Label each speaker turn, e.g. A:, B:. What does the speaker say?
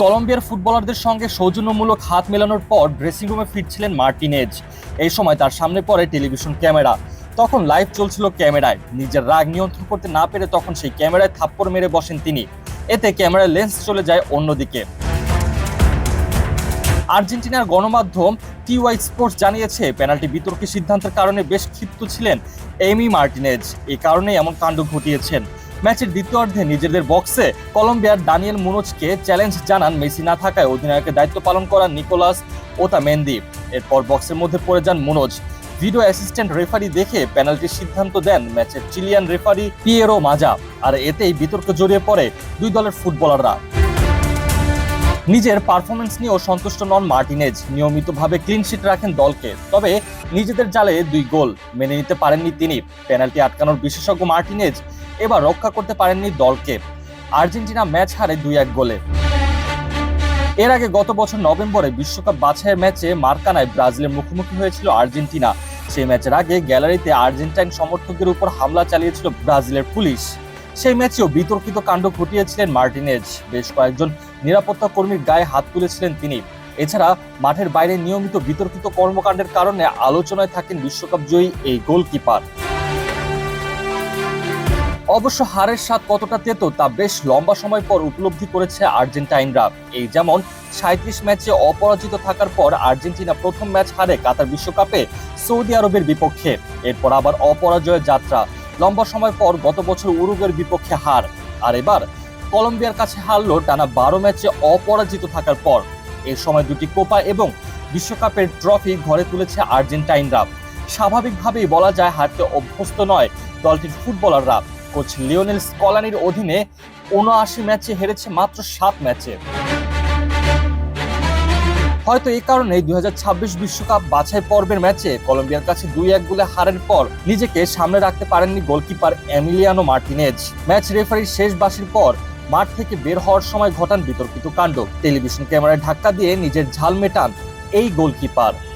A: কলম্বিয়ার ফুটবলারদের সঙ্গে সৌজন্যমূলক হাত মেলানোর পর ড্রেসিং রুমে ফিরছিলেন মার্টিনেজ। এই সময় তার সামনে পড়ে টেলিভিশন ক্যামেরা। তখন লাইভ চলছিল ক্যামেরায়। নিজের রাগ নিয়ন্ত্রণ করতে না পেরে তখন সেই ক্যামেরায় থাপ্পড় মেরে বসেন তিনি। এতে ক্যামেরার লেন্স চলে যায় অন্যদিকে। আর্জেন্টিনার গণমাধ্যম টিওয়াই স্পোর্টস জানিয়েছে পেনাল্টি বিতর্কের সিদ্ধান্তের কারণে বেশ ক্ষিপ্ত ছিলেন এমি মার্টিনেজ। এই কারণেই এমন কাণ্ড ঘটিয়েছেন। ম্যাচের দ্বিতীয়ার্ধে নিজেদের বক্সে কলম্বিয়ার দানিয়েল মুনোজকে চ্যালেঞ্জ জানান মেসি না থাকায় অধিনায়কের দায়িত্ব পালন করা নিকোলাস ওতামেন্দি। এরপর বক্সের মধ্যে পড়ে যান মুনোজ ভিডিও অ্যাসিস্ট্যান্ট রেফারি দেখে পেনাল্টির সিদ্ধান্ত দেন ম্যাচের চিলিয়ান রেফারি পিয়েরো মাজা। আর এতেই বিতর্ক জড়িয়ে পড়ে দুই দলের ফুটবলাররা। নিজের পারফরমেন্স নিয়েও সন্তুষ্ট নন মার্টিনেজ। নিয়মিতভাবে ক্লিনশিট রাখেন দলকে। তবে নিজেদের জালে দুই গোল মেনে নিতে পারেননি তিনি। পেনাল্টি আটকানোর বিশেষজ্ঞ মার্টিনেজ এবার রক্ষা করতে পারেননি দলকে। আর্জেন্টিনা ম্যাচ হারে দুই এক গোলে। এর আগে গত বছর নভেম্বরে বিশ্বকাপ বাছাইয়ের ম্যাচে মার্কানায় ব্রাজিলের মুখোমুখি হয়েছিল আর্জেন্টিনা। সেই ম্যাচের আগে গ্যালারিতে আর্জেন্টাইন সমর্থকদের উপর হামলা চালিয়েছিল ব্রাজিলের পুলিশ। সেই ম্যাচেও বিতর্কিত কাণ্ড ঘটিয়েছিলেন মার্টিনেজ। বেশ কয়েকজন নিরাপত্তা কর্মীর গায়ে হাত তুলেছিলেন তিনি। এছাড়া মাঠের বাইরে নিয়মিত বিতর্কিত কর্মকাণ্ডের কারণে আলোচনায় থাকেন বিশ্বকাপ জয়ী এই গোলকিপার। অবশ্য হারের স্বাদ কতটা তেতো তা বেশ লম্বা সময় পর উপলব্ধি করেছে আর্জেন্টাইনরা। এই যেমন সাঁত্রিশ ম্যাচে অপরাজিত থাকার পর আর্জেন্টিনা প্রথম ম্যাচ হারে কাতার বিশ্বকাপে সৌদি আরবের বিপক্ষে, এরপর আবার অপরাজয়ের যাত্রা। লম্বা সময় পর গত বছর উরুগের বিপক্ষে হার। আর এবার কলম্বিয়ার কাছে হারলো টানা বারো ম্যাচে অপরাজিত থাকার পর। এর সময় দুটি কোপা এবং বিশ্বকাপের ট্রফি ঘরে তুলেছে আর্জেন্টাইনরা। স্বাভাবিকভাবেই বলা যায়, হারতে অভ্যস্ত নয় দলটির ফুটবলাররা। কোচ লিওনেল স্কলানির অধীনে উনআশি ম্যাচে হেরেছে মাত্র সাত ম্যাচে। হয়তো এই কারণেই দুই বিশ্বকাপ বাছাই পর্বের ম্যাচে কলম্বিয়ার কাছে দুই এক গোলে হারের পর নিজেকে সামনে রাখতে পারেননি গোলকিপার এমিলিয়ানো মার্টিনেজ। ম্যাচ রেফারির শেষ বাসির পর মাঠ থেকে বের হওয়ার সময় ঘটান বিতর্কিত কাণ্ড। টেলিভিশন ক্যামেরায় ধাক্কা দিয়ে নিজের ঝাল মেটান এই গোলকিপার।